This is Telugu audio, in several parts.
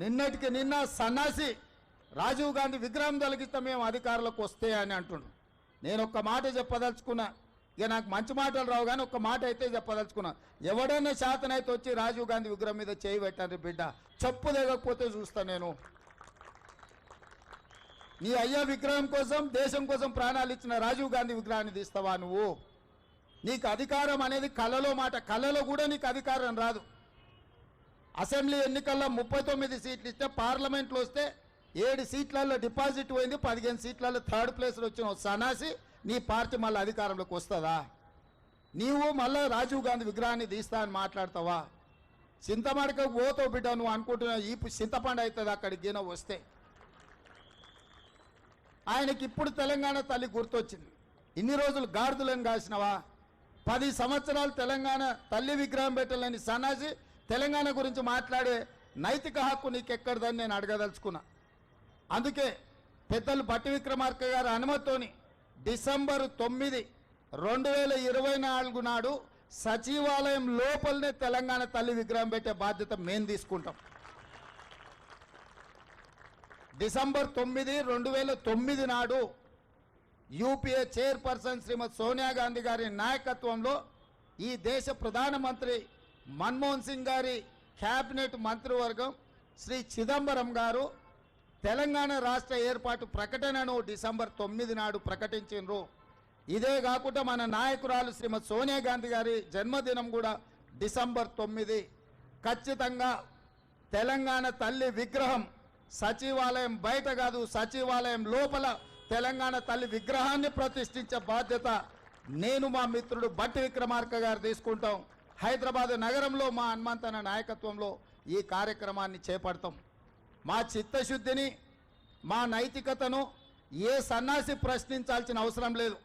నిన్నటికి నిన్న సన్నాసి రాజీవ్ గాంధీ విగ్రహం తొలగిస్తే మేము అధికారులకు వస్తే అని అంటుండు. నేను ఒక్క మాట చెప్పదలుచుకున్నా. ఇక నాకు మంచి మాటలు రావు కానీ ఒక్క మాట అయితే చెప్పదలుచుకున్నా. ఎవడైనా శాతనైతే వచ్చి రాజీవ్ గాంధీ విగ్రహం మీద చేయి పెట్టాను బిడ్డ. చెప్పు లేకపోతే చూస్తా నేను. నీ అయ్యా విగ్రహం కోసం దేశం కోసం ప్రాణాలు ఇచ్చిన రాజీవ్ గాంధీ విగ్రహాన్ని తీస్తావా నువ్వు? నీకు అధికారం అనేది కళలో మాట. కళలో కూడా నీకు అధికారం రాదు. అసెంబ్లీ ఎన్నికల్లో ముప్పై తొమ్మిది సీట్లు ఇస్తే పార్లమెంట్లో వస్తే ఏడు సీట్లలో డిపాజిట్ పోయింది పదిహేను సీట్లలో థర్డ్ ప్లేస్లో వచ్చిన సనాసి నీ పార్టీ మళ్ళీ అధికారంలోకి వస్తుందా? నీవు మళ్ళీ రాజీవ్ గాంధీ విగ్రహాన్ని తీస్తా అని మాట్లాడతావా? చింతమడక పోతో బిడ్డ నువ్వు అనుకుంటున్నావు ఈ చింతపండు అవుతుంది అక్కడికి గిన వస్తే. ఆయనకి ఇప్పుడు తెలంగాణ తల్లి గుర్తొచ్చింది. ఇన్ని రోజులు గాడిదలను కాసినవా? పది సంవత్సరాలు తెలంగాణ తల్లి విగ్రహం పెట్టలేని సన్నాసి తెలంగాణ గురించి మాట్లాడే నైతిక హక్కు నీకెక్కడదని నేను అడగదలుచుకున్నా. అందుకే పెద్దలు భట్టి విక్రమార్క గారి అనుమతితోని డిసెంబర్ తొమ్మిది రెండు వేల ఇరవై నాలుగు నాడు సచివాలయం లోపలనే తెలంగాణ తల్లి విగ్రహం పెట్టే బాధ్యత మేము తీసుకుంటాం. డిసెంబర్ తొమ్మిది రెండు వేల తొమ్మిది నాడు యూపీఏ చైర్పర్సన్ శ్రీమతి సోనియా గాంధీ గారి నాయకత్వంలో ఈ దేశ ప్రధానమంత్రి మన్మోహన్ సింగ్ గారి క్యాబినెట్ మంత్రివర్గం శ్రీ చిదంబరం గారు తెలంగాణ రాష్ట్ర ఏర్పాటు ప్రకటనను డిసెంబర్ తొమ్మిది నాడు ప్రకటించారు ఇదే కాకుండా మన నాయకురాలు శ్రీమతి సోనియా గాంధీ గారి జన్మదినం కూడా డిసెంబర్ తొమ్మిది. ఖచ్చితంగా తెలంగాణ తల్లి విగ్రహం సచివాలయం బయట కాదు సచివాలయం లోపల తెలంగాణ తల్లి విగ్రహాన్ని ప్రతిష్ఠించే బాధ్యత నేను మా మిత్రుడు బట్టి విక్రమార్క గారు తీసుకుంటాం. హైదరాబాద్ నగరంలో మా హనుమంతన నాయకత్వంలో ఈ కార్యక్రమాన్ని చేపడతాం. మా చిత్తశుద్ధిని మా నైతికతను ఏ సన్నాసి ప్రశ్నించాల్సిన అవసరం లేదు.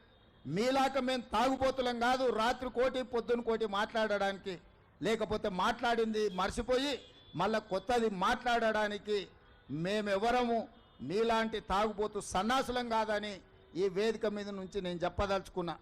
మీలాక మేము తాగుపోతులం కాదు రాత్రి కోటి పొద్దున కోటి మాట్లాడడానికి. లేకపోతే మాట్లాడింది మర్చిపోయి మళ్ళా కొత్తది మాట్లాడడానికి మేమెవరము మీలాంటి తాగుబోతు సన్నాసులం కాదని ఈ వేదిక మీద నుంచి నేను చెప్పదలుచుకున్నా.